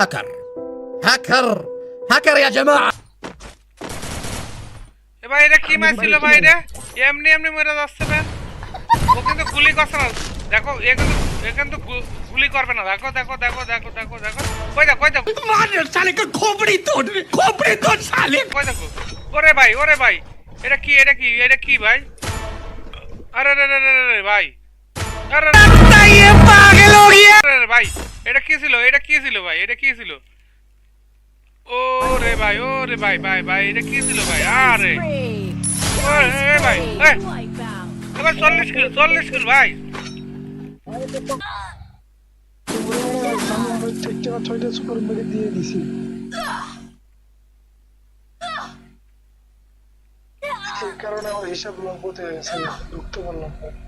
هاكر هاكر هاكر يا جماعة ভাই এটা কি মাছ ছিল ভাই এটা? এমনি এমনি মরে যাচ্ছে না ও কিন্তু গুলি করছে না। দেখো এ কিন্তু তো গুলি করবে না। দেখো দেখো দেখো দেখো দেখো দেখো। কই দেখো কই দেখো? মার শালে কে খোপড়ি তোর খোপড়ি তোর শালে কই দেখো? ওরে ভাই ওরে ভাই। এটা কি এটা কি এটা কি ভাই? আরে রে রে রে ভাই। ভাই এটা কি ছিল? এটা কি ছিল ভাই? এটা কি ছিল? ও রে ভাই ও রে ভাই ভাই ভাই এটা কি ছিল ভাই? আরে। এ ভাই এবার চল্লিশ কিলো চল্লিশ কিলো ভাই। ছয়টা সুপার মেরে দিয়ে দিছি কারণে আমার হিসাব লম্বতে হয়েছে ঢুকতে পারলাম না।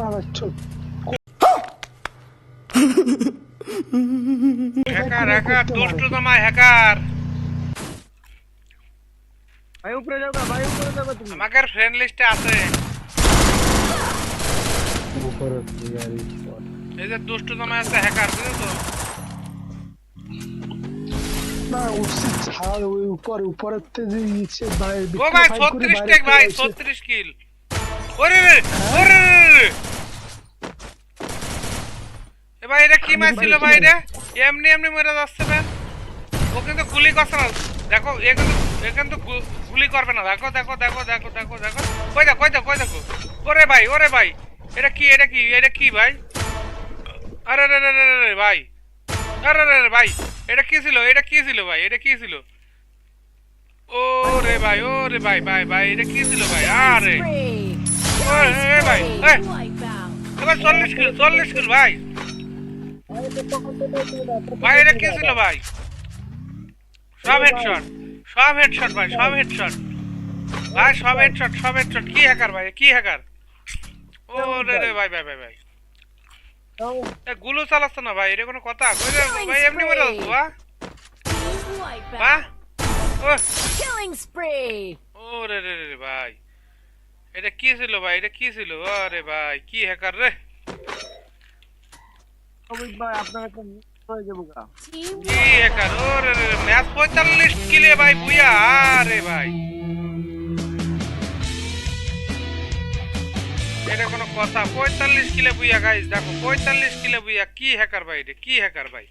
বাবা দুষ্টু তোমায় আমাকে ফ্রেন্ড লিস্টে আছে। এই যে দুষ্টু তোমায় আছে হ্যাকার বুঝছ? না উঠছি ছাদ ওই উপরে যে ও ভাই ছত্রিশ টেক ভাই ছত্রিশ কিল। ওরে রে ওরে রে রে। এ ভাই এটা কি মাছ ছিল ভাই এমনি এমনি মরে যাচ্ছে না ও কিন্তু গুলি করছে না। দেখো এ কিন্তু এ কিন্তু গুলি করবে না। দেখো দেখো দেখো দেখো দেখো দেখো। কই দেখো কই দেখো কই দেখো? ওরে ভাই ওরে ভাই। এটা কি এটা কি এটা কি ভাই? আরে রে রে রে রে রে ভাই। আরে রে রে ভাই। এটা কি ছিল? এটা কি ছিল ভাই? এটা কি ছিল? ও রে ভাই ও রে ভাই ভাই ভাই এটা কি ছিল ভাই? আরে। ও এ ভাই এবার চল্লিশ কিলো চল্লিশ কিলো ভাই। ভাই এটা কি ছিল ভাই? সব হেডশট সব হেডশট ভাই সব হেডশট ভাই সব হেডশট সব হেডশট কি হ্যাকার ভাই কি হ্যাকার ও রে রে ভাই ভাই ভাই। ভাই গুলো চালাচ্ছে না ভাই এটা কোনো কথা? ভাই এমনি মরে যাচ্ছে বা? বা? ও Killing spree! ও রে রে রে ভাই। এটা কি ছিল ভাই এটা কি ছিল? আরে ভাই কি হ্যাকার রে? Team কি হ্যাকার ও রে রে রে ম্যাচ পঁয়তাল্লিশ কিলে ভাই বুয়া আরে ভাই এটা কোনো কথা পঁয়তাল্লিশ কিলে বুইয়া গাইস দেখো পঁয়তাল্লিশ কিলে বুইয়া কি হ্যাকার ভাই এটা কি হ্যাকার ভাই